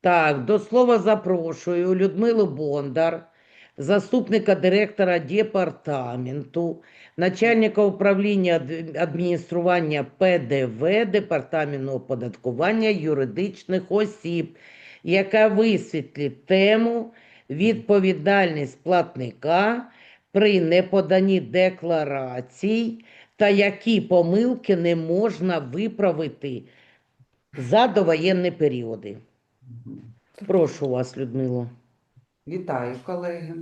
Так, до слова запрошую Людмилу Бондар, заступника директора департаменту, начальника управління адміністрування ПДВ Департаменту оподаткування юридичних осіб, яка висвітлить тему відповідальність платника при неподанні декларацій та які помилки не можна виправити за довоєнні періоди. Прошу вас, Людмило. Вітаю, колеги.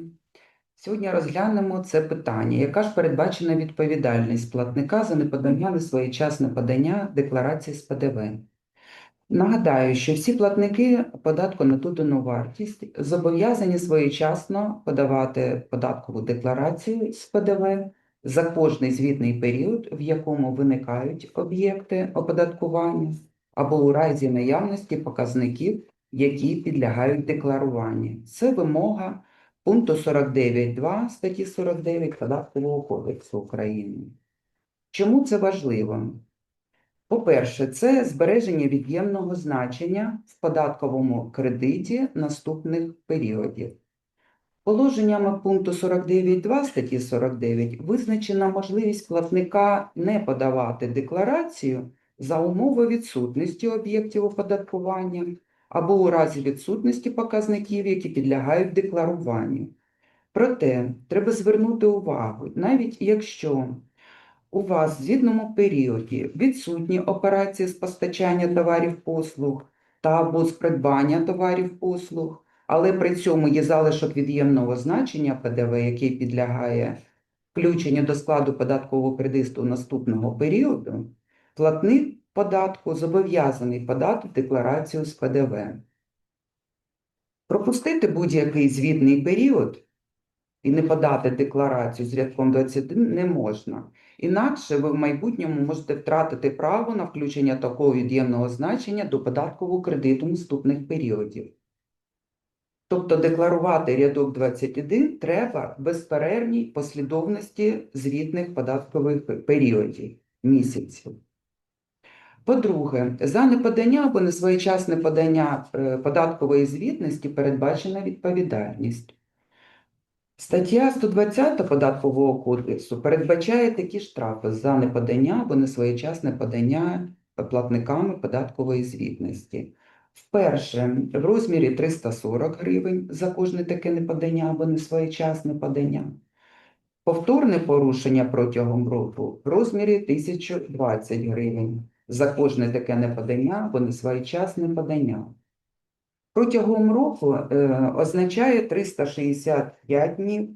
Сьогодні розглянемо це питання. Яка ж передбачена відповідальність платника за неподання несвоєчасне подання декларації з ПДВ? Нагадаю, що всі платники податку на додану вартість зобов'язані своєчасно подавати податкову декларацію з ПДВ за кожний звітний період, в якому виникають об'єкти оподаткування, або у разі наявності показників, які підлягають декларуванню. Це вимога пункту 49.2 статті 49 Податкового кодексу України. Чому це важливо? По-перше, це збереження від'ємного значення в податковому кредиті наступних періодів. Положеннями пункту 49.2 статті 49 визначена можливість платника не подавати декларацію за умови відсутності об'єктів оподаткування або у разі відсутності показників, які підлягають декларуванню. Проте треба звернути увагу, навіть якщо у вас в звітному періоді відсутні операції з постачання товарів послуг та або з придбання товарів послуг, але при цьому є залишок від'ємного значення ПДВ, який підлягає включенню до складу податкового кредиту наступного періоду, платник податку зобов'язаний подати декларацію з ПДВ. Пропустити будь-який звітний період і не подати декларацію з рядком 21 не можна. Інакше ви в майбутньому можете втратити право на включення такого від'ємного значення до податкового кредиту наступних періодів. Тобто декларувати рядок 21 треба в безперервній послідовності звітних податкових періодів місяців. По-друге, за неподання або несвоєчасне подання е, податкової звітності передбачена відповідальність. Стаття 120 Податкового кодексу передбачає такі штрафи за неподання або несвоєчасне подання платниками податкової звітності. Вперше в розмірі 340 гривень за кожне таке неподання або несвоєчасне подання. Повторне порушення протягом року в розмірі 1020 гривень за кожне таке неподання або несвоєчасне подання. Протягом року е, означає 365 днів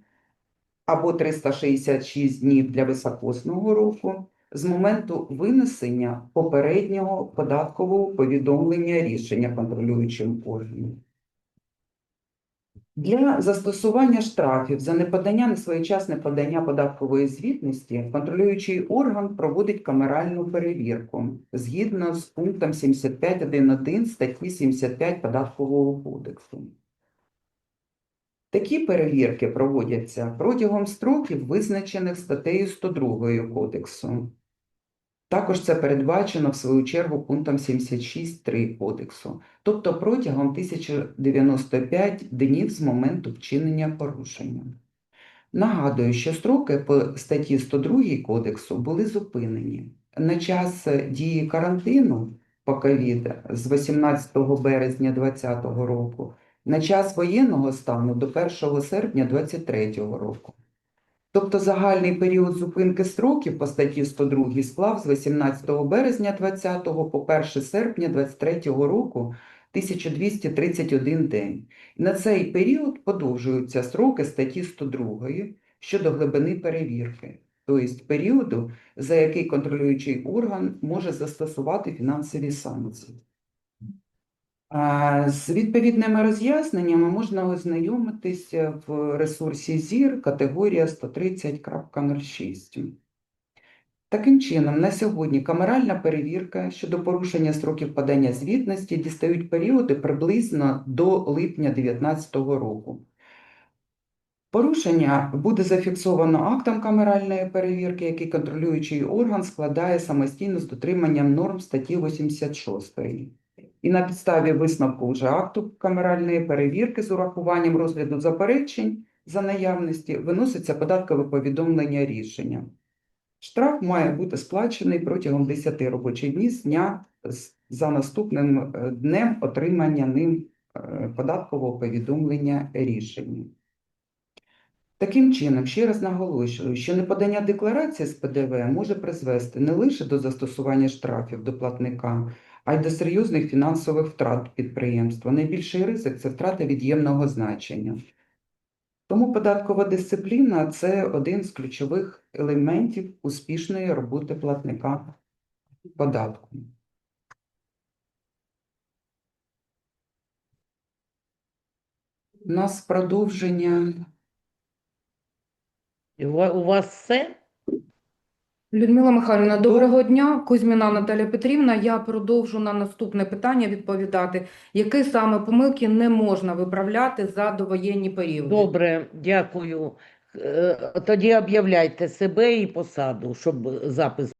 або 366 днів для високосного року з моменту винесення попереднього податкового повідомлення рішення контролюючим органом. Для застосування штрафів за неподання несвоєчасне подання податкової звітності контролюючий орган проводить камеральну перевірку згідно з пунктом 75.1.1 статті 75 Податкового кодексу. Такі перевірки проводяться протягом строків, визначених статтею 102 Кодексу. Також це передбачено в свою чергу пунктом 76.3 Кодексу, тобто протягом 1095 днів з моменту вчинення порушення. Нагадую, що строки по статті 102 Кодексу були зупинені. На час дії карантину по ковід з 18 березня 2020 року на час воєнного стану до 1 серпня 2023 року. Тобто загальний період зупинки строків по статті 102 склав з 18 березня 2020 по 1 серпня 2023 року 1231 день. На цей період подовжуються строки статті 102 щодо глибини перевірки, тобто періоду, за який контролюючий орган може застосувати фінансові санкції. З відповідними роз'ясненнями можна ознайомитися в ресурсі ЗІР категорія 130.06. Таким чином, на сьогодні камеральна перевірка щодо порушення строків подання звітності дістають періоди приблизно до липня 2019 року. Порушення буде зафіксовано актом камеральної перевірки, який контролюючий орган складає самостійно з дотриманням норм статті 86. І на підставі висновку вже акту камеральної перевірки з урахуванням розгляду заперечень за наявності виноситься податкове повідомлення рішення. Штраф має бути сплачений протягом 10 робочих днів з дня за наступним е, днем отримання ним е, податкового повідомлення рішення. Таким чином, ще раз наголошую, що неподання декларації з ПДВ може призвести не лише до застосування штрафів до платника, а й до серйозних фінансових втрат підприємства. Найбільший ризик це втрата від'ємного значення. Тому податкова дисципліна це один з ключових елементів успішної роботи платника податку. У нас продовження. У вас все? Людмила Михайлівна, доброго дня. Кузьміна Наталя Петрівна. Я продовжу на наступне питання відповідати. Які саме помилки не можна виправляти за довоєнні періоди? Добре, дякую. Е, Тоді об'являйте себе і посаду, щоб запис